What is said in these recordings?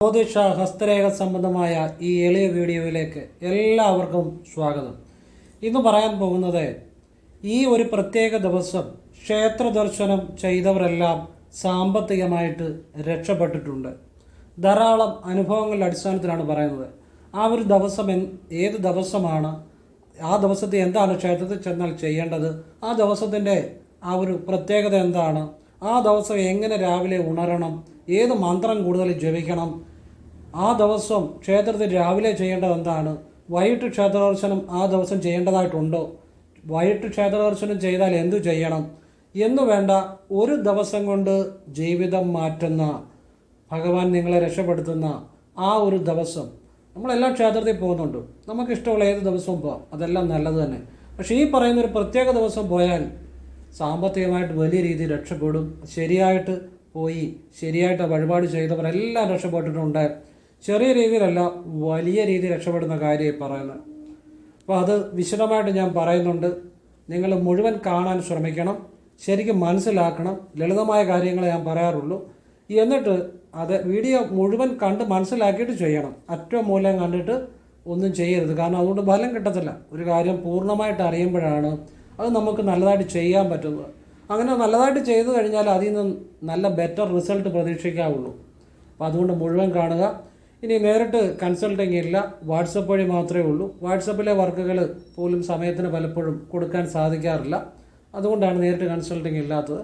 ജ്യോതിഷ ഹസ്തരേഖ സംബന്ധമായ ഈ എളിയ വീഡിയോയിലേക്ക് എല്ലാവർക്കും സ്വാഗതം. ഇന്ന് പറയാൻ പോകുന്നത് ഈ ഒരു പ്രത്യേക ദിവസം ക്ഷേത്ര ദർശനം ചെയ്തവരെല്ലാം സാമ്പത്തികമായിട്ട് രക്ഷപ്പെട്ടിട്ടുണ്ട്. ധാരാളം അനുഭവങ്ങളുടെ അടിസ്ഥാനത്തിലാണ് പറയുന്നത്. ആ ഒരു ദിവസം ഏത് ദിവസമാണ് ആ ദിവസത്തെ എന്താണ് ക്ഷേത്രത്തിൽ ചെന്നാൽ ചെയ്യേണ്ടത് ആ ദിവസത്തിന്റെ ആ ഒരു പ്രത്യേകത എന്താണ് ആ ദിവസം എങ്ങനെ രാവിലെ ഉണരണം ഏത് മന്ത്രം കൂടുതൽ ജപിക്കണം? ആ ദിവസം ക്ഷേത്രത്തിൽ രാവിലെ ചെയ്യേണ്ടത് എന്താണ്? വൈകിട്ട് ക്ഷേത്രദർശനം ആ ദിവസം ചെയ്യേണ്ടതായിട്ടുണ്ടോ? വൈകിട്ട് ക്ഷേത്രദർശനം ചെയ്താൽ എന്തു ചെയ്യണം? എന്നു വേണ്ട ഒരു ദിവസം കൊണ്ട് ജീവിതം മാറ്റുന്ന ഭഗവാൻ നിങ്ങളെ രക്ഷപ്പെടുത്തുന്ന ആ ഒരു ദിവസം. നമ്മളെല്ലാം ക്ഷേത്രത്തിൽ പോകുന്നുണ്ട്. നമുക്കിഷ്ടമുള്ള ഏത് ദിവസവും പോകാം അതെല്ലാം നല്ലത് തന്നെ. പക്ഷേ ഈ പറയുന്ന ഒരു പ്രത്യേക ദിവസം പോയാൽ സാമ്പത്തികമായിട്ട് വലിയ രീതിയിൽ രക്ഷപ്പെടും. ശരിയായിട്ട് പോയി ശരിയായിട്ട് വഴിപാട് ചെയ്തവരെല്ലാം രക്ഷപ്പെട്ടിട്ടുണ്ട്. ചെറിയ രീതിയിലല്ല വലിയ രീതിയിൽ രക്ഷപ്പെടുന്ന കാര്യം പറയുന്നത്. അപ്പോൾ അത് വിശദമായിട്ട് ഞാൻ പറയുന്നുണ്ട്. നിങ്ങൾ മുഴുവൻ കാണാൻ ശ്രമിക്കണം. ശരിക്കും മനസ്സിലാക്കണം. ലളിതമായ കാര്യങ്ങളെ ഞാൻ പറയാറുള്ളൂ. എന്നിട്ട് അത് വീഡിയോ മുഴുവൻ കണ്ട് മനസ്സിലാക്കിയിട്ട് ചെയ്യണം. അറ്റവും മൂലം കണ്ടിട്ട് ഒന്നും ചെയ്യരുത്. കാരണം അതുകൊണ്ട് ഫലം കിട്ടത്തില്ല. ഒരു കാര്യം പൂർണമായിട്ട് അറിയുമ്പോഴാണ് അത് നമുക്ക് നല്ലതായിട്ട് ചെയ്യാൻ പറ്റുന്നത്. അങ്ങനെ നല്ലതായിട്ട് ചെയ്തു കഴിഞ്ഞാൽ അതിൽ നിന്ന് നല്ല ബെറ്റർ റിസൾട്ട് പ്രതീക്ഷിക്കാവുള്ളൂ. അപ്പോൾ അതുകൊണ്ട് മുഴുവൻ കാണുക. ഇനി നേരിട്ട് കൺസൾട്ടിങ് ഇല്ല. വാട്സപ്പ് വഴി മാത്രമേ ഉള്ളൂ. വാട്സപ്പിലെ വർക്കുകൾ പോലും സമയത്തിന് പലപ്പോഴും കൊടുക്കാൻ സാധിക്കാറില്ല. അതുകൊണ്ടാണ് നേരിട്ട് കൺസൾട്ടിങ് ഇല്ലാത്തത്.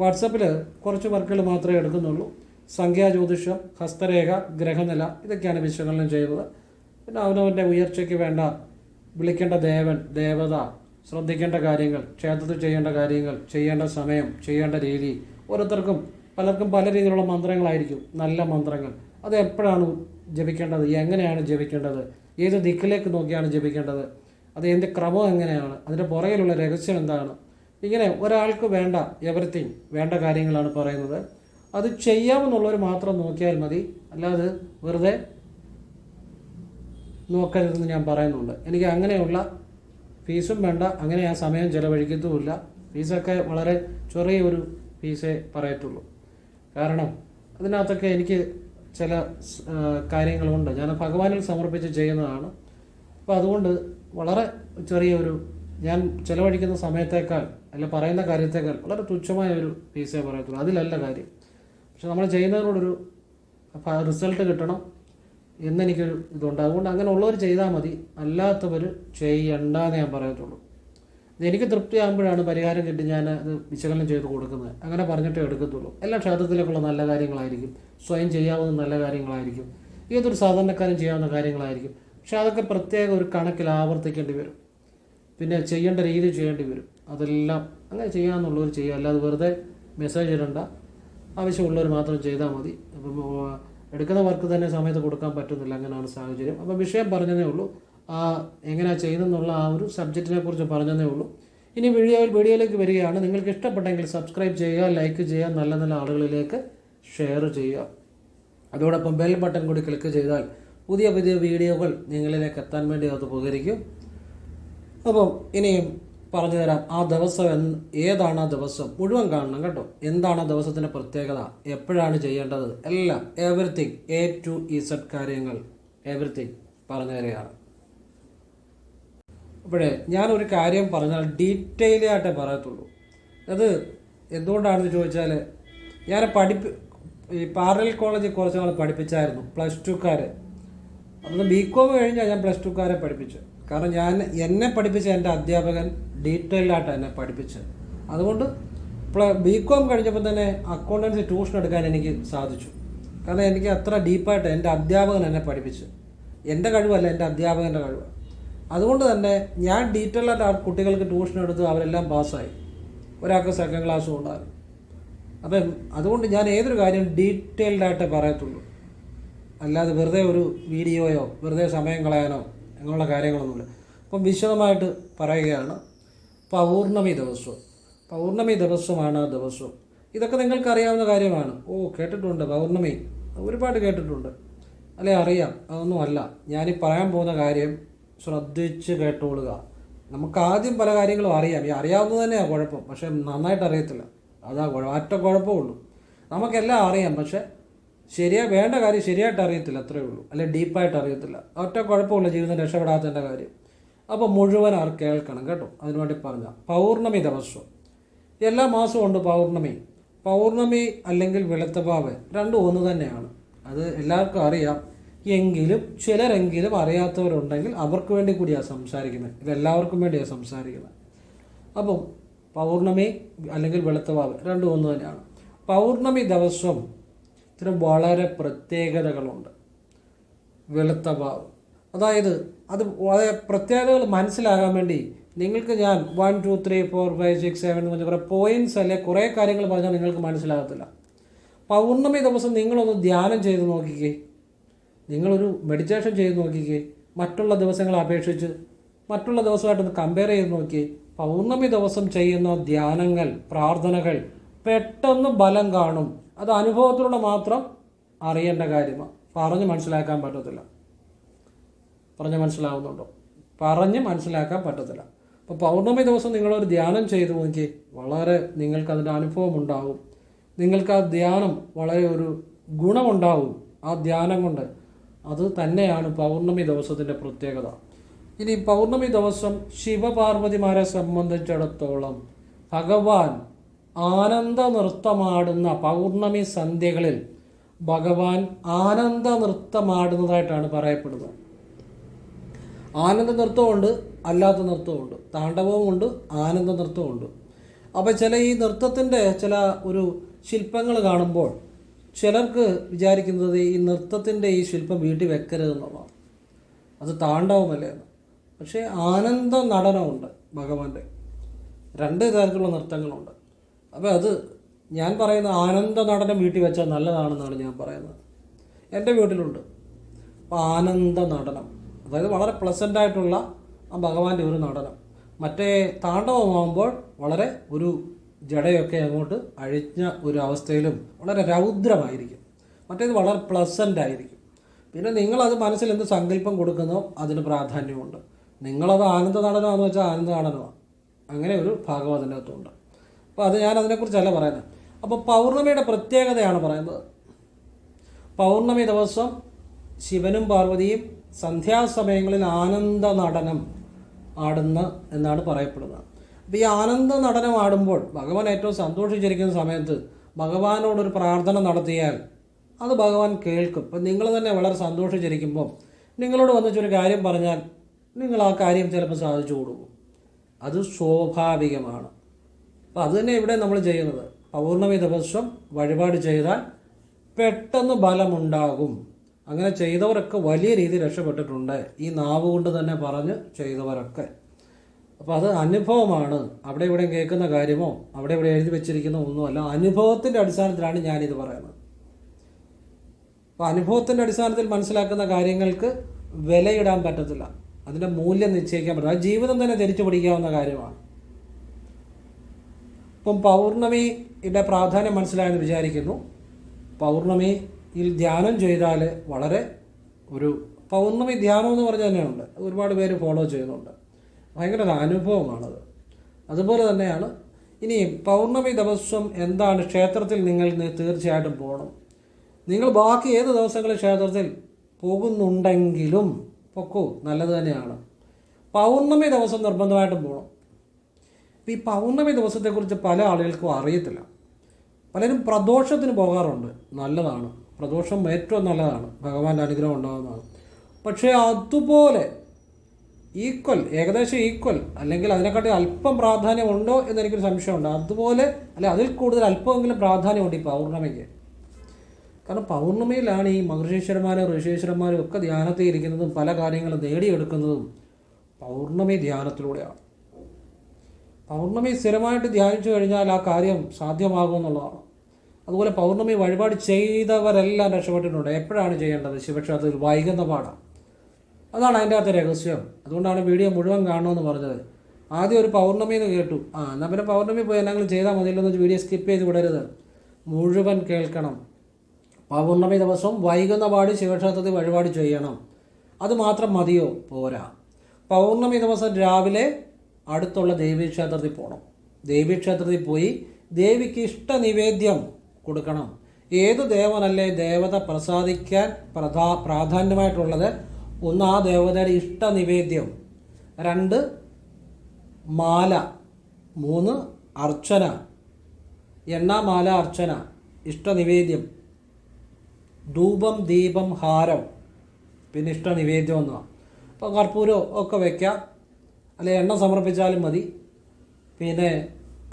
വാട്സപ്പിൽ കുറച്ച് വർക്കുകൾ മാത്രമേ എടുക്കുന്നുള്ളൂ. സംഖ്യാജ്യോതിഷം ഹസ്തരേഖ ഗ്രഹനില ഇതൊക്കെയാണ് വിശകലനം ചെയ്യുന്നത്. പിന്നെ അവനവന്റെ ഉയർച്ചയ്ക്ക് വേണ്ട വിളിക്കേണ്ട ദേവൻ ദേവത ശ്രദ്ധിക്കേണ്ട കാര്യങ്ങൾ ക്ഷേത്രത്തിൽ ചെയ്യേണ്ട കാര്യങ്ങൾ ചെയ്യേണ്ട സമയം ചെയ്യേണ്ട രീതി. ഓരോരുത്തർക്കും പലർക്കും പല രീതിയിലുള്ള മന്ത്രങ്ങളായിരിക്കും. നല്ല മന്ത്രങ്ങൾ. അത് എപ്പോഴാണ് ജപിക്കേണ്ടത്? എങ്ങനെയാണ് ജപിക്കേണ്ടത്? ഏത് ദിക്കിലേക്ക് നോക്കിയാണ് ജപിക്കേണ്ടത്? അത് ക്രമം എങ്ങനെയാണ്? അതിന്റെ പുറകിലുള്ള രഹസ്യം എന്താണ്? ഇങ്ങനെ ഒരാൾക്ക് വേണ്ട എവറിത്തിങ് വേണ്ട കാര്യങ്ങളാണ് പറയുന്നത്. അത് ചെയ്യാമെന്നുള്ളവർ മാത്രം നോക്കിയാൽ മതി. അല്ലാതെ വെറുതെ നോക്കരുതെന്ന് ഞാൻ പറയുന്നുണ്ട്. എനിക്ക് അങ്ങനെയുള്ള ഫീസും വേണ്ട അങ്ങനെ ആ സമയം ചിലവഴിക്കത്തുമില്ല. ഫീസൊക്കെ വളരെ ചെറിയ ഒരു ഫീസേ പറയത്തുള്ളൂ. കാരണം അതിനകത്തൊക്കെ എനിക്ക് ചില കാര്യങ്ങളുണ്ട്. ഞാൻ ഭഗവാനിൽ സമർപ്പിച്ച് ചെയ്യുന്നതാണ്. അപ്പോൾ അതുകൊണ്ട് വളരെ ചെറിയൊരു ഞാൻ ചിലവഴിക്കുന്ന സമയത്തേക്കാൾ അല്ല പറയുന്ന കാര്യത്തേക്കാൾ വളരെ തുച്ഛമായ ഒരു ഫീസേ പറയത്തുള്ളൂ. അതിലല്ല കാര്യം. പക്ഷെ നമ്മൾ ചെയ്യുന്നതിനോടൊരു റിസൾട്ട് കിട്ടണം. എന്നെനിക്കൊരു ഇതുണ്ട്. അതുകൊണ്ട് അങ്ങനെ ഉള്ളവർ ചെയ്താൽ മതി. അല്ലാത്തവർ ചെയ്യണ്ട എന്ന് ഞാൻ പറയത്തുള്ളൂ. എനിക്ക് തൃപ്തിയാകുമ്പോഴാണ് പരിഹാരം കിട്ടി ഞാൻ അത് വിശകലനം ചെയ്ത് കൊടുക്കുന്നത്. അങ്ങനെ പറഞ്ഞിട്ടേ എടുക്കത്തുള്ളൂ. എല്ലാ ക്ഷേത്രത്തിലേക്കുള്ള നല്ല കാര്യങ്ങളായിരിക്കും. സ്വയം ചെയ്യാവുന്ന നല്ല കാര്യങ്ങളായിരിക്കും. ഏതൊരു സാധാരണക്കാരൻ ചെയ്യാവുന്ന കാര്യങ്ങളായിരിക്കും. പക്ഷെ അതൊക്കെ പ്രത്യേക ഒരു കണക്കിൽ ആവർത്തിക്കേണ്ടി വരും. പിന്നെ ചെയ്യേണ്ട രീതി ചെയ്യേണ്ടി വരും. അതെല്ലാം അങ്ങനെ ചെയ്യാമെന്നുള്ളവർ ചെയ്യുക. അല്ലാതെ വെറുതെ മെസ്സേജ് ഇടണ്ട. ആവശ്യമുള്ളവർ മാത്രം ചെയ്താൽ മതി. അപ്പം എടുക്കുന്ന വർക്ക് തന്നെ സമയത്ത് കൊടുക്കാൻ പറ്റുന്നില്ല അങ്ങനെയാണ് സാഹചര്യം. അപ്പോൾ വിഷയം പറഞ്ഞതേ ഉള്ളൂ. ആ എങ്ങനെയാണ് ചെയ്യുന്നതെന്നുള്ള ആ ഒരു സബ്ജക്റ്റിനെ കുറിച്ച് പറഞ്ഞതേ ഉള്ളൂ. ഇനി വീഡിയോ വീഡിയോയിലേക്ക് വരികയാണ്. നിങ്ങൾക്ക് ഇഷ്ടപ്പെട്ടെങ്കിൽ സബ്സ്ക്രൈബ് ചെയ്യുക ലൈക്ക് ചെയ്യുക നല്ല നല്ല ആളുകളിലേക്ക് ഷെയർ ചെയ്യുക. അതോടൊപ്പം ബെൽ ബട്ടൺ കൂടി ക്ലിക്ക് ചെയ്താൽ പുതിയ പുതിയ വീഡിയോകൾ നിങ്ങളിലേക്ക് എത്താൻ വേണ്ടി അത് ഉപകരിക്കും. അപ്പം ഇനിയും പറഞ്ഞു തരാം ആ ദിവസം എന്ന് ഏതാണ് ആ ദിവസം? മുഴുവൻ കാണണം കേട്ടോ. എന്താണ് ആ ദിവസത്തിന്റെ പ്രത്യേകത? എപ്പോഴാണ് ചെയ്യേണ്ടത്? എല്ലാം എവറിത്തിങ് എ ടു ഇസഡ് കാര്യങ്ങൾ. എവറിത്തിങ് പറഞ്ഞു തരികയാണ് അപ്പോഴേ ഞാനൊരു കാര്യം പറഞ്ഞാൽ ഡീറ്റെയിൽ ആയിട്ടേ പറയത്തുള്ളൂ. അത് എന്തുകൊണ്ടാണെന്ന് ചോദിച്ചാൽ ഞാൻ പഠിപ്പി ഈ പാറൽ കോളേജിൽ കുറച്ച് നാൾ പഠിപ്പിച്ചായിരുന്നു പ്ലസ് ടുക്കാരെ. അന്ന് ബി കോം കഴിഞ്ഞാൽ ഞാൻ പ്ലസ് ടുക്കാരെ പഠിപ്പിച്ചു കാരണം ഞാൻ എന്നെ പഠിപ്പിച്ച എന്റെ അധ്യാപകൻ ഡീറ്റെയിൽഡായിട്ട് എന്നെ പഠിപ്പിച്ചത് അതുകൊണ്ട് ബി കോം കഴിഞ്ഞപ്പോൾ തന്നെ അക്കൗണ്ടൻസി ട്യൂഷൻ എടുക്കാൻ എനിക്ക് സാധിച്ചു. കാരണം എനിക്ക് അത്ര ഡീപ്പായിട്ട് എന്റെ അധ്യാപകൻ എന്നെ പഠിപ്പിച്ചു. എന്റെ കഴിവല്ല എന്റെ അധ്യാപകന്റെ കഴിവ്. അതുകൊണ്ട് തന്നെ ഞാൻ ഡീറ്റെയിലായിട്ട് ആ കുട്ടികൾക്ക് ട്യൂഷൻ എടുത്ത് അവരെല്ലാം പാസ്സായി. ഒരാൾക്ക് സെക്കൻഡ് ക്ലാസ്സും ഉണ്ടായിരുന്നു അപ്പം അതുകൊണ്ട് ഞാൻ ഏതൊരു കാര്യം ഡീറ്റെയിൽഡായിട്ടേ പറയത്തുള്ളൂ. അല്ലാതെ വെറുതെ ഒരു വീഡിയോയോ വെറുതെ സമയം കളയാനോ അങ്ങനെയുള്ള കാര്യങ്ങളൊന്നുമില്ല. അപ്പം വിശദമായിട്ട് പറയുകയാണ് പൗർണമി ദിവസം. പൗർണമി ദിവസമാണ് ആ ദിവസം. ഇതൊക്കെ നിങ്ങൾക്ക് അറിയാവുന്ന കാര്യമാണ്. ഓ കേട്ടിട്ടുണ്ട് പൗർണമി. ഒരുപാട് കേട്ടിട്ടുണ്ട്. അല്ലെ അറിയാം. അതൊന്നും അല്ല. ഞാനീ പറയാൻ പോകുന്ന കാര്യം ശ്രദ്ധിച്ച് കേട്ടോളുക. നമുക്ക് ആദ്യം പല കാര്യങ്ങളും അറിയാം. ഈ അറിയാവുന്നത് തന്നെയാണ് കുഴപ്പം. പക്ഷേ നന്നായിട്ട് അറിയത്തില്ല. അതാ കുഴപ്പം ഒറ്റ കുഴപ്പമുള്ളൂ. നമുക്കെല്ലാം അറിയാം. പക്ഷെ ശരിയാ വേണ്ട കാര്യം ശരിയായിട്ട് അറിയത്തില്ല അത്രേ ഉള്ളൂ. അല്ലെ ഡീപ്പായിട്ട് അറിയത്തില്ല. ഒറ്റ കുഴപ്പമില്ല ജീവിതം രക്ഷപ്പെടാത്തതിന്റെ കാര്യം. അപ്പോൾ മുഴുവൻ ആർ കേൾക്കണം കേട്ടോ. അതിനുവേണ്ടി പറഞ്ഞ പൗർണമി ദിവസം. എല്ലാ മാസവും ഉണ്ട് പൗർണമി. പൗർണമി അല്ലെങ്കിൽ വെളുത്തപാവ് രണ്ടും ഒന്ന് തന്നെയാണ്. അത് എല്ലാവർക്കും അറിയാം. എങ്കിലും ചിലരെങ്കിലും അറിയാത്തവരുണ്ടെങ്കിൽ അവർക്ക് വേണ്ടി കൂടിയാണ് സംസാരിക്കുന്നത്. ഇതെല്ലാവർക്കും വേണ്ടിയാണ് സംസാരിക്കുന്നത്. അപ്പം പൗർണമി അല്ലെങ്കിൽ വെളുത്തവാവ് രണ്ടും ഒന്ന് തന്നെയാണ്. പൗർണമി ദിവസം ഇത്തരം വളരെ പ്രത്യേകതകളുണ്ട്. വെളുത്ത ഭാവം അതായത് അത് പ്രത്യേകതകൾ മനസ്സിലാകാൻ വേണ്ടി നിങ്ങൾക്ക് ഞാൻ one two three four five six seven എന്ന് പറഞ്ഞ കുറേ പോയിന്റ്സ് അല്ലെ കുറേ കാര്യങ്ങൾ പറഞ്ഞാൽ നിങ്ങൾക്ക് മനസ്സിലാകത്തില്ല. പൗർണമി ദിവസം നിങ്ങളൊന്ന് ധ്യാനം ചെയ്ത് നോക്കിക്കേ. നിങ്ങളൊരു മെഡിറ്റേഷൻ ചെയ്ത് നോക്കിക്കേ. മറ്റുള്ള ദിവസങ്ങളെ അപേക്ഷിച്ച് മറ്റുള്ള ദിവസമായിട്ടൊന്ന് കമ്പയർ ചെയ്ത് നോക്കിയേ. പൗർണമി ദിവസം ചെയ്യുന്ന ധ്യാനങ്ങൾ പ്രാർത്ഥനകൾ പെട്ടെന്ന് ബലം കാണും. അത് അനുഭവത്തിലൂടെ മാത്രം അറിയേണ്ട കാര്യമാണ് പറഞ്ഞ് മനസ്സിലാക്കാൻ പറ്റത്തില്ല. പറഞ്ഞ് മനസ്സിലാവുന്നുണ്ടോ? പറഞ്ഞ് മനസ്സിലാക്കാൻ പറ്റത്തില്ല. അപ്പോൾ പൗർണമി ദിവസം നിങ്ങളൊരു ധ്യാനം ചെയ്തു നോക്കി വളരെ നിങ്ങൾക്ക് അതിന്റെ അനുഭവം ഉണ്ടാവും നിങ്ങൾക്ക് ആ ധ്യാനം വളരെ ഒരു ഗുണമുണ്ടാവും ആ ധ്യാനം കൊണ്ട്. അത് തന്നെയാണ് പൗർണമി ദിവസത്തിന്റെ പ്രത്യേകത. ഇനി പൗർണമി ദിവസം ശിവപാർവതിമാരെ സംബന്ധിച്ചിടത്തോളം ഭഗവാൻ ആനന്ദ നൃത്തമാടുന്ന പൗർണമി സന്ധ്യകളിൽ ഭഗവാൻ ആനന്ദ നൃത്തമാടുന്നതായിട്ടാണ് പറയപ്പെടുന്നത്. ആനന്ദ നൃത്തമുണ്ട് അല്ലാത്ത നൃത്തമുണ്ട് താണ്ഡവമുണ്ട് ആനന്ദ നൃത്തമുണ്ട് അപ്പോൾ ചില ഈ നൃത്തത്തിന്റെ ചില ഒരു ശില്പങ്ങൾ കാണുമ്പോൾ ചിലർക്ക് വിചാരിക്കുന്നത് ഈ നൃത്തത്തിന്റെ ഈ ശില്പം വീട്ടിൽ വെക്കരുതെന്നുള്ളതാണ്. അത് താണ്ഡവമല്ലേ പക്ഷേ ആനന്ദ നടനമുണ്ട് ഭഗവാന്റെ. രണ്ട് തരത്തിലുള്ള നൃത്തങ്ങളുണ്ട്. അപ്പോൾ അത് ഞാൻ പറയുന്ന ആനന്ദ നടനം വീട്ടിൽ വെച്ചാൽ നല്ലതാണെന്നാണ് ഞാൻ പറയുന്നത്. എന്റെ വീട്ടിലുണ്ട്. അപ്പോൾ ആനന്ദ നടനം. അതായത് വളരെ പ്ലസന്റ് ആയിട്ടുള്ള ആ ഭഗവാന്റെ ഒരു നടനം. മറ്റേ താണ്ഡവമാകുമ്പോൾ വളരെ ഒരു ജടയൊക്കെ അങ്ങോട്ട് അഴിഞ്ഞ ഒരു അവസ്ഥയിലും വളരെ രൗദ്രമായിരിക്കും. മറ്റേത് വളരെ പ്ലസന്റ് ആയിരിക്കും. പിന്നെ നിങ്ങളത് മനസ്സിൽ എന്ത് സങ്കല്പം കൊടുക്കുന്നോ അതിന് പ്രാധാന്യമുണ്ട്. നിങ്ങളത് ആനന്ദ നടനമാണെന്ന് വെച്ചാൽ ആനന്ദ നടനമാണ് അങ്ങനെ ഒരു ഭാഗവതനകത്തുണ്ട് അപ്പോൾ അത് ഞാൻ അതിനെക്കുറിച്ചല്ല പറയുന്നത്. അപ്പോൾ പൗർണമിയുടെ പ്രത്യേകതയാണ് പറയുന്നത്. പൗർണമി ദിവസം ശിവനും പാർവതിയും സന്ധ്യാസമയങ്ങളിൽ ആനന്ദ നടനം ആടുന്ന എന്നാണ് പറയപ്പെടുന്നത്. അപ്പോൾ ഈ ആനന്ദ നടനം ആടുമ്പോൾ ഭഗവാൻ ഏറ്റവും സന്തോഷിച്ചിരിക്കുന്ന സമയത്ത് ഭഗവാനോടൊരു പ്രാർത്ഥന നടത്തിയാൽ അത് ഭഗവാൻ കേൾക്കും. ഇപ്പം നിങ്ങൾ തന്നെ വളരെ സന്തോഷിച്ചിരിക്കുമ്പോൾ നിങ്ങളോട് വന്നിച്ചൊരു കാര്യം പറഞ്ഞാൽ നിങ്ങൾ ആ കാര്യം ചിലപ്പോൾ സാധിച്ചു കൊടുക്കും. അത് സ്വാഭാവികമാണ്. അപ്പോൾ അത് തന്നെ ഇവിടെ നമ്മൾ ചെയ്യുന്നത്. പൗർണമി ദിവസം വഴിപാട് ചെയ്താൽ പെട്ടെന്ന് ബലമുണ്ടാകും അങ്ങനെ ചെയ്തവരൊക്കെ വലിയ രീതിയിൽ രക്ഷപ്പെട്ടിട്ടുണ്ട്. ഈ നാവ് കൊണ്ട് തന്നെ പറഞ്ഞ് ചെയ്തവരൊക്കെ. അപ്പോൾ അത് അനുഭവമാണ്. അവിടെ ഇവിടെ കേൾക്കുന്ന കാര്യമോ? അവിടെ ഇവിടെ എഴുതി വെച്ചിരിക്കുന്ന ഒന്നുമല്ല. അനുഭവത്തിന്റെ അടിസ്ഥാനത്തിലാണ് ഞാനിത് പറയുന്നത്. അപ്പോൾ അനുഭവത്തിന്റെ അടിസ്ഥാനത്തിൽ മനസ്സിലാക്കുന്ന കാര്യങ്ങൾക്ക് വിലയിടാൻ പറ്റത്തില്ല. അതിന്റെ മൂല്യം നിശ്ചയിക്കാൻ പറ്റില്ല ജീവിതം തന്നെ തിരിച്ചു പിടിക്കാവുന്ന കാര്യമാണ്. ഇപ്പം പൗർണമിയുടെ പ്രാധാന്യം മനസ്സിലായെന്ന് വിചാരിക്കുന്നു. പൗർണമിയിൽ ധ്യാനം ചെയ്താൽ വളരെ ഒരു പൗർണമി ധ്യാനം എന്ന് പറഞ്ഞു തന്നെയുണ്ട്. ഒരുപാട് പേര് ഫോളോ ചെയ്യുന്നുണ്ട്. ഭയങ്കര ഒരു അനുഭവമാണത്. അതുപോലെ തന്നെയാണ് ഇനി പൗർണമി ദിവസം എന്താണ് ക്ഷേത്രത്തിൽ നിങ്ങൾ തീർച്ചയായിട്ടും പോകണം. നിങ്ങൾ ബാക്കി ഏത് ദിവസങ്ങളിൽ ക്ഷേത്രത്തിൽ പോകുന്നുണ്ടെങ്കിലും പൊക്കോ നല്ലത് തന്നെയാണ്. പൗർണമി ദിവസം നിർബന്ധമായിട്ടും പോകണം. ഈ പൗർണമി ദിവസത്തെക്കുറിച്ച് പല ആളുകൾക്കും അറിയത്തില്ല. പലരും പ്രദോഷത്തിന് പോകാറുണ്ട്. നല്ലതാണ്. പ്രദോഷം ഏറ്റവും നല്ലതാണ്. ഭഗവാന്റെ അനുഗ്രഹം ഉണ്ടാകുന്നതാണ്. പക്ഷേ അതുപോലെ ഈക്വൽ ഏകദേശം ഈക്വൽ അല്ലെങ്കിൽ അതിനെക്കാട്ടി അല്പം പ്രാധാന്യമുണ്ടോ എന്നെനിക്കൊരു സംശയമുണ്ട്. അതുപോലെ അല്ലെ അതിൽ കൂടുതൽ അല്പമെങ്കിലും പ്രാധാന്യമുണ്ട് ഈ പൗർണമിക്ക്. കാരണം പൗർണമിയിലാണ് ഈ മഹർഷീശ്വരന്മാരും ഋഷീശ്വരന്മാരും ഒക്കെ ധ്യാനത്തിൽ ഇരിക്കുന്നതും പല കാര്യങ്ങളും നേടിയെടുക്കുന്നതും പൗർണമി ധ്യാനത്തിലൂടെയാണ്. പൗർണമി സ്ഥിരമായിട്ട് ധ്യാനിച്ചു കഴിഞ്ഞാൽ ആ കാര്യം സാധ്യമാകുമെന്നുള്ളതാണ് അതുപോലെ പൗർണമി വഴിപാട് ചെയ്തവരെല്ലാം രക്ഷപ്പെട്ടിട്ടുണ്ട്. എപ്പോഴാണ് ചെയ്യേണ്ടത്? ശിവക്ഷേത്രത്തിൽ വൈകുന്ന പാടാണ് അതാണ് അതിന്റെ അകത്തെ രഹസ്യം. അതുകൊണ്ടാണ് വീഡിയോ മുഴുവൻ കാണണമെന്ന് പറഞ്ഞത്. ആദ്യം ഒരു പൗർണമി എന്ന് കേട്ടു. ആ എന്നാൽ പിന്നെ പൗർണമി പോയി എന്തെങ്കിലും ചെയ്താൽ മതിയല്ലോ എന്ന് വീഡിയോ സ്കിപ്പ് ചെയ്ത് വിടരുത്. മുഴുവൻ കേൾക്കണം. പൗർണമി ദിവസം വൈകുന്ന പാട് ശിവക്ഷേത്രത്തിൽ വഴിപാട് ചെയ്യണം. അത് മാത്രം മതിയോ? പോരാ. പൗർണമി ദിവസം രാവിലെ അടുത്തുള്ള ദേവീക്ഷേത്രത്തിൽ പോകണം ദേവീക്ഷേത്രത്തിൽ പോയി ദേവിക്ക് ഇഷ്ട നിവേദ്യം കൊടുക്കണം. ഏത് ദേവനല്ലേ ദേവത പ്രസാദിക്കാൻ പ്രധാ പ്രാധാന്യമായിട്ടുള്ളത്? ഒന്ന് ആ ദേവതയുടെ ഇഷ്ട നിവേദ്യം രണ്ട് മാല. മൂന്ന് അർച്ചന. എണ്ണമാല അർച്ചന. ഇഷ്ടനിവേദ്യം. ധൂപം ദീപം ഹാരം. പിന്നെ ഇഷ്ടനിവേദ്യം ഒന്നാണ് അപ്പോൾ കർപ്പൂരം ഒക്കെ വയ്ക്കാം അല്ലെ എണ്ണ സമർപ്പിച്ചാലും മതി. പിന്നെ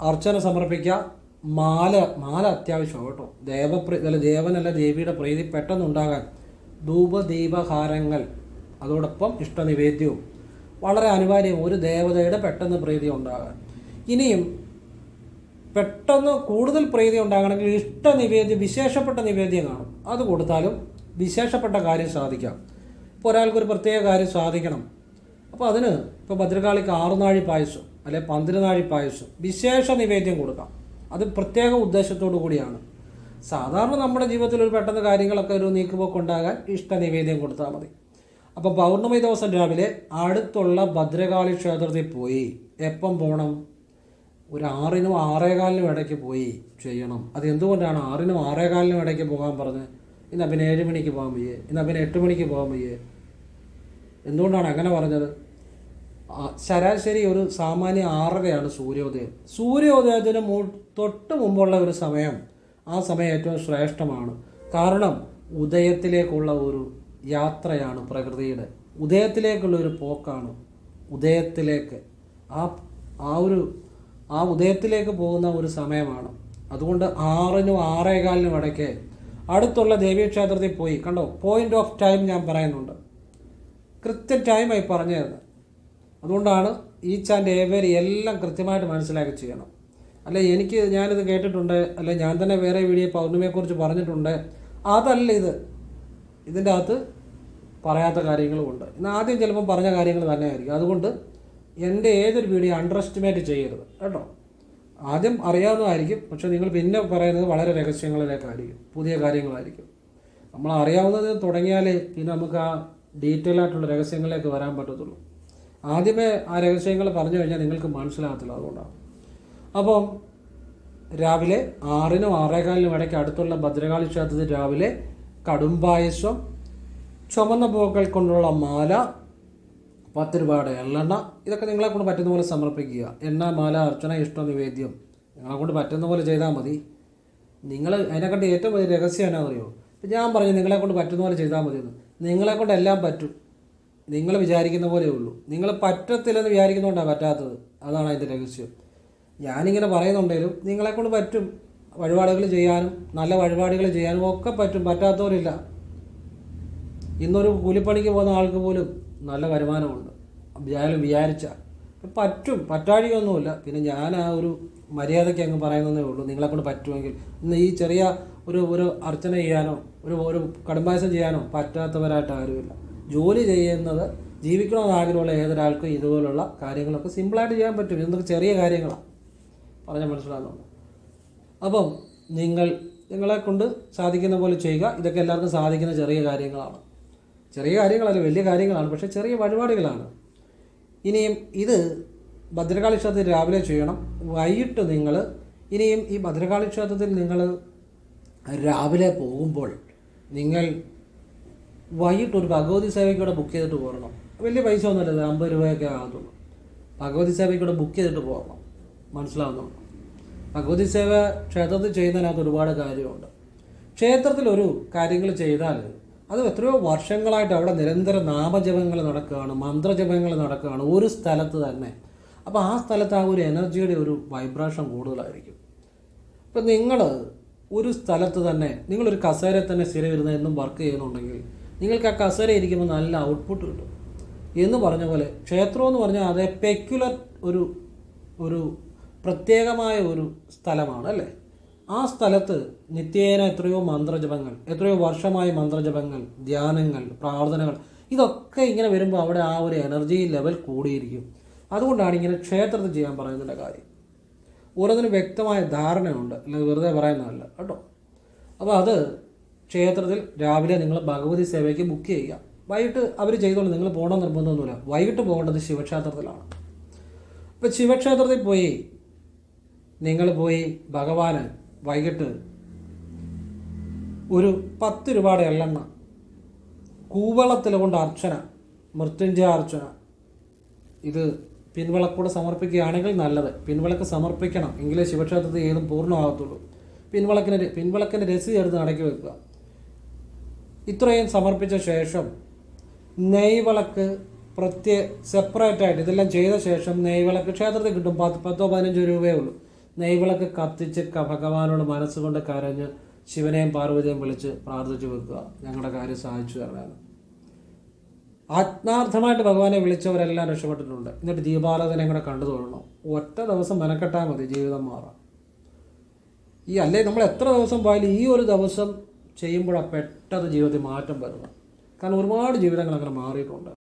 അർച്ചന സമർപ്പിക്കുക. മാല മാല അത്യാവശ്യമാണ് കേട്ടോ. ദേവപ്രീ അല്ല ദേവനല്ല ദേവിയുടെ പ്രീതി പെട്ടെന്നുണ്ടാകാൻ ധൂപദീപഹാരങ്ങൾ അതോടൊപ്പം ഇഷ്ടനിവേദ്യവും. വളരെ അനിവാര്യം ഒരു ദേവതയുടെ പെട്ടെന്ന് പ്രീതി ഉണ്ടാകാൻ. ഇനിയും പെട്ടെന്ന് കൂടുതൽ പ്രീതി ഉണ്ടാകണമെങ്കിൽ ഇഷ്ട നിവേദ്യം വിശേഷപ്പെട്ട നിവേദ്യം കാണും. അത് കൊടുത്താലും വിശേഷപ്പെട്ട കാര്യം സാധിക്കാം. ഇപ്പോൾ ഒരാൾക്കൊരു പ്രത്യേക കാര്യം സാധിക്കണം. അപ്പോൾ അതിന് ഇപ്പോൾ ഭദ്രകാളിക്ക് ആറുനാഴി പായസം അല്ലെ പന്തിരുനാഴി പായസം വിശേഷ നിവേദ്യം കൊടുക്കാം. അത് പ്രത്യേക ഉദ്ദേശത്തോടു കൂടിയാണ്. സാധാരണ നമ്മുടെ ജീവിതത്തിൽ ഒരു പെട്ടെന്ന് കാര്യങ്ങളൊക്കെ ഒരു നീക്കുപോക്ക് ഉണ്ടാകാൻ ഇഷ്ട നിവേദ്യം കൊടുത്താൽ മതി. അപ്പോൾ പൗർണമി ദിവസം രാവിലെ അടുത്തുള്ള ഭദ്രകാളി ക്ഷേത്രത്തിൽ പോയി എപ്പം പോകണം ഒരു ആറിനും ആറേകാലിനും ഇടയ്ക്ക് പോയി ചെയ്യണം. അത് എന്തുകൊണ്ടാണ് ആറിനും ആറേകാലിനും ഇടയ്ക്ക് പോകാൻ പറഞ്ഞ്? ഇന്ന് പിന്നെ ഏഴ് മണിക്ക് പോകാൻ വയ്യേ? ഇന്ന് പിന്നെ എട്ട് മണിക്ക് പോകാൻ വയ്യേ? എന്തുകൊണ്ടാണ് അങ്ങനെ പറഞ്ഞത്? ശരാശരി ഒരു സാമാന്യ ആറരയാണ് സൂര്യോദയം. സൂര്യോദയത്തിന് മു തൊട്ട് മുമ്പുള്ള ഒരു സമയം ആ സമയം ഏറ്റവും ശ്രേഷ്ഠമാണ്. കാരണം ഉദയത്തിലേക്കുള്ള ഒരു യാത്രയാണ് പ്രകൃതിയുടെ. ഉദയത്തിലേക്കുള്ള ഒരു പോക്കാണ് ഉദയത്തിലേക്ക്. ആ ആ ഒരു ആ ഉദയത്തിലേക്ക് പോകുന്ന ഒരു സമയമാണ്. അതുകൊണ്ട് ആറിനും ആറേകാലിനും ഇടയ്ക്ക് അടുത്തുള്ള ദേവീക്ഷേത്രത്തിൽ പോയി. കണ്ടോ? പോയിന്റ് ഓഫ് ടൈം ഞാൻ പറയുന്നുണ്ട്. കൃത്യ ടൈമായി പറഞ്ഞു തരുന്നത് അതുകൊണ്ടാണ് ഈച്ച് ആൻഡ് ഏവരി എല്ലാം കൃത്യമായിട്ട് മനസ്സിലാക്കി ചെയ്യണം. അല്ലെ എനിക്ക് ഞാനിത് കേട്ടിട്ടുണ്ട് അല്ലെ ഞാൻ തന്നെ വേറെ വീഡിയോ പൗർണിമയെക്കുറിച്ച് പറഞ്ഞിട്ടുണ്ട്. അതല്ല ഇത്. ഇതിന്റെ അകത്ത് പറയാത്ത കാര്യങ്ങളുമുണ്ട്. ഇന്ന് ആദ്യം ചിലപ്പോൾ പറഞ്ഞ കാര്യങ്ങൾ തന്നെ ആയിരിക്കും അതുകൊണ്ട് എന്റെ ഏതൊരു വീഡിയോ അണ്ടർ എസ്റ്റിമേറ്റ് ചെയ്യരുത്. കേട്ടോ? ആദ്യം അറിയാവുന്നതായിരിക്കും പക്ഷേ നിങ്ങൾ പിന്നെ പറയുന്നത് വളരെ രഹസ്യങ്ങളിലേക്കായിരിക്കും. പുതിയ കാര്യങ്ങളായിരിക്കും. നമ്മൾ അറിയാവുന്നത് തുടങ്ങിയാൽ പിന്നെ നമുക്ക് ആ ഡീറ്റെയിൽ ആയിട്ടുള്ള രഹസ്യങ്ങളിലേക്ക് വരാൻ പറ്റത്തുള്ളൂ. ആദ്യമേ ആ രഹസ്യങ്ങൾ പറഞ്ഞു കഴിഞ്ഞാൽ നിങ്ങൾക്ക് മനസ്സിലാകത്തില്ല അതുകൊണ്ടാണ്. അപ്പം രാവിലെ ആറിനും ആറേകാലിനും ഇടയ്ക്ക് അടുത്തുള്ള ഭദ്രകാളി ക്ഷേത്രത്തിൽ രാവിലെ കടുംപായസം ചുമന്ന പൂക്കൾ കൊണ്ടുള്ള മാല പത്ത് രൂപയുടെ എള്ളെണ്ണ ഇതൊക്കെ നിങ്ങളെ കൊണ്ട് പറ്റുന്ന പോലെ സമർപ്പിക്കുക. എണ്ണ മാല അർച്ചന ഇഷ്ട നിവേദ്യം. നിങ്ങളെ കൊണ്ട് പറ്റുന്ന പോലെ ചെയ്താൽ മതി. നിങ്ങൾ അതിനെക്കാട്ടി ഏറ്റവും വലിയ രഹസ്യം ഇപ്പം ഞാൻ പറഞ്ഞു നിങ്ങളെ കൊണ്ട് പറ്റുന്ന പോലെ ചെയ്താൽ മതി നിങ്ങളെ കൊണ്ട് എല്ലാം പറ്റും. നിങ്ങൾ വിചാരിക്കുന്ന പോലെ ഉള്ളൂ. നിങ്ങൾ പറ്റത്തില്ലെന്ന് വിചാരിക്കുന്നതുകൊണ്ടാണ് പറ്റാത്തത്. അതാണ് അതിന്റെ രഹസ്യം. ഞാനിങ്ങനെ പറയുന്നുണ്ടെങ്കിലും നിങ്ങളെക്കൊണ്ട് പറ്റും. വഴിപാടുകൾ ചെയ്യാനും നല്ല വഴിപാടുകൾ ചെയ്യാനും ഒക്കെ പറ്റും. പറ്റാത്തവരില്ല. ഇന്നൊരു കൂലിപ്പണിക്ക് പോകുന്ന ആൾക്ക് പോലും നല്ല വരുമാനമുണ്ട്. വിചാരം വിചാരിച്ച. പറ്റും. പറ്റാഴികയൊന്നുമില്ല. പിന്നെ ഞാൻ ആ ഒരു മര്യാദയ്ക്ക് അങ്ങ് പറയുന്നതേ ഉള്ളൂ. നിങ്ങളെക്കൊണ്ട് പറ്റുമെങ്കിൽ. ഇന്ന് ഈ ചെറിയ ഒരു ഒരു അർച്ചന ചെയ്യാനോ ഒരു ഒരു കടുംബാസം ചെയ്യാനോ പറ്റാത്തവരായിട്ട് ആരുമില്ല. ജോലി ചെയ്യുന്നത് ജീവിക്കണമെന്ന് ആഗ്രഹമുള്ള ഏതൊരാൾക്കും ഇതുപോലുള്ള കാര്യങ്ങളൊക്കെ സിമ്പിളായിട്ട് ചെയ്യാൻ പറ്റും. ഇതൊക്കെ ചെറിയ കാര്യങ്ങളാണ് പറഞ്ഞാൽ മനസ്സിലാകുന്നുണ്ട് അപ്പം നിങ്ങൾ നിങ്ങളെ കൊണ്ട് സാധിക്കുന്ന പോലെ ചെയ്യുക. ഇതൊക്കെ എല്ലാവർക്കും സാധിക്കുന്ന ചെറിയ കാര്യങ്ങളാണ്. ചെറിയ കാര്യങ്ങളല്ല വലിയ കാര്യങ്ങളാണ് പക്ഷേ ചെറിയ വഴിപാടുകളാണ്. ഇനിയും ഇത് ഭദ്രകാളി ക്ഷേത്രത്തിൽ രാവിലെ ചെയ്യണം. വൈകിട്ട് നിങ്ങൾ ഇനിയും ഈ ഭദ്രകാളി ക്ഷേത്രത്തിൽ നിങ്ങൾ രാവിലെ പോകുമ്പോൾ നിങ്ങൾ വൈകിട്ട് ഒരു ഭഗവതി സേവയ്ക്കൂടെ ബുക്ക് ചെയ്തിട്ട് പോരണം. വലിയ പൈസ ഒന്നുമില്ല അമ്പത് രൂപയൊക്കെ ആകത്തുള്ളൂ. ഭഗവതി സേവയ്ക്കൂടെ ബുക്ക് ചെയ്തിട്ട് പോകണം മനസ്സിലാവുന്നുണ്ട്? ഭഗവതി സേവ ക്ഷേത്രത്തിൽ ചെയ്യുന്നതിനകത്ത് ഒരുപാട് കാര്യമുണ്ട്. ക്ഷേത്രത്തിൽ ഒരു കാര്യങ്ങൾ ചെയ്താൽ അത് എത്രയോ വർഷങ്ങളായിട്ട് അവിടെ നിരന്തര നാമജപങ്ങൾ നടക്കുകയാണ് മന്ത്രജപങ്ങൾ നടക്കുകയാണ് ഒരു സ്ഥലത്ത് തന്നെ. അപ്പോൾ ആ സ്ഥലത്ത് ആ ഒരു എനർജിയുടെ ഒരു വൈബ്രേഷൻ കൂടുതലായിരിക്കും. ഇപ്പം നിങ്ങൾ ഒരു സ്ഥലത്ത് തന്നെ നിങ്ങളൊരു കസേര തന്നെ സ്ഥിരം ഇരുന്ന് എന്നും വർക്ക് ചെയ്യുന്നുണ്ടെങ്കിൽ നിങ്ങൾക്ക് ആ കസേര ഇരിക്കുമ്പോൾ നല്ല ഔട്ട്പുട്ട് കിട്ടും. എന്ന് പറഞ്ഞ പോലെ ക്ഷേത്രം എന്ന് പറഞ്ഞാൽ അത് പെക്യുലർ ഒരു ഒരു പ്രത്യേകമായ ഒരു സ്ഥലമാണ് അല്ലേ? ആ സ്ഥലത്ത് നിത്യേന എത്രയോ മന്ത്രജപങ്ങൾ എത്രയോ വർഷമായി മന്ത്രജപങ്ങൾ ധ്യാനങ്ങൾ പ്രാർത്ഥനകൾ ഇതൊക്കെ ഇങ്ങനെ വരുമ്പോൾ അവിടെ ആ ഒരു എനർജി ലെവൽ കൂടിയിരിക്കും. അതുകൊണ്ടാണ് ഇങ്ങനെ ക്ഷേത്രത്തിൽ ചെയ്യാൻ പറയുന്നതിന്റെ കാര്യം. ഓരോന്നിനും വ്യക്തമായ ധാരണയുണ്ട്. അല്ലെങ്കിൽ വെറുതെ പറയുന്നതല്ല കേട്ടോ. അപ്പോൾ അത് ക്ഷേത്രത്തിൽ രാവിലെ നിങ്ങൾ ഭഗവതി സേവയ്ക്ക് ബുക്ക് ചെയ്യുക. വൈകിട്ട് അവർ ചെയ്തോളൂ. നിങ്ങൾ പോകണം നിർബന്ധമൊന്നുമില്ല. വൈകിട്ട് പോകേണ്ടത് ശിവക്ഷേത്രത്തിലാണ്. ഇപ്പം ശിവക്ഷേത്രത്തിൽ പോയി നിങ്ങൾ പോയി ഭഗവാന് വൈകിട്ട് ഒരു പത്ത് രൂപയുടെ എള്ളെണ്ണ കൂവളത്തിൽ കൊണ്ട് അർച്ചന മൃത്യുഞ്ജയ അർച്ചന. ഇത് പിൻവിളക്കൂടെ സമർപ്പിക്കുകയാണെങ്കിൽ നല്ലത്. പിൻവിളക്ക് സമർപ്പിക്കണം. എങ്കിലേ ശിവക്ഷേത്രത്തിൽ ഏതും പൂർണമാകത്തുള്ളൂ. പിൻവിളക്കിന് പിൻവിളക്കിന്റെ രസീത് എടുത്ത് അടക്കി വെക്കുക. ഇത്രയും സമർപ്പിച്ച ശേഷം നെയ്വിളക്ക് പ്രത്യേക സെപ്പറേറ്റ് ആയിട്ട് ഇതെല്ലാം ചെയ്ത ശേഷം നെയ്വിളക്ക് ക്ഷേത്രത്തിൽ കിട്ടും. പത്ത് പത്തോ പതിനഞ്ചോ രൂപയേ ഉള്ളൂ. നെയ്വിളക്ക് കത്തിച്ച് ഭഗവാനോട് മനസ്സുകൊണ്ട് കരഞ്ഞ് ശിവനെയും പാർവതിയെയും വിളിച്ച് പ്രാർത്ഥിച്ചു വെക്കുക. ഞങ്ങളുടെ കാര്യം സാധിച്ചു തരണമെന്ന് ആത്മാർത്ഥമായിട്ട് ഭഗവാനെ വിളിച്ചവരെല്ലാം രക്ഷപ്പെട്ടിട്ടുണ്ട്. എന്നിട്ട് ദീപാരാധനയും കൂടെ കണ്ടു തൊഴണം ഒറ്റ ദിവസം മെനക്കെട്ടാൽ മതി ജീവിതം മാറാം ഈ അല്ലേ നമ്മൾ എത്ര ദിവസം പോയാലും ഈ ഒരു ദിവസം ചെയ്യുമ്പോഴാണ് പെട്ടെന്ന് ജീവിതത്തിൽ മാറ്റം വരുന്നത്. കാരണം ഒരുപാട് ജീവിതങ്ങൾ അങ്ങനെ മാറിയിട്ടുണ്ട്.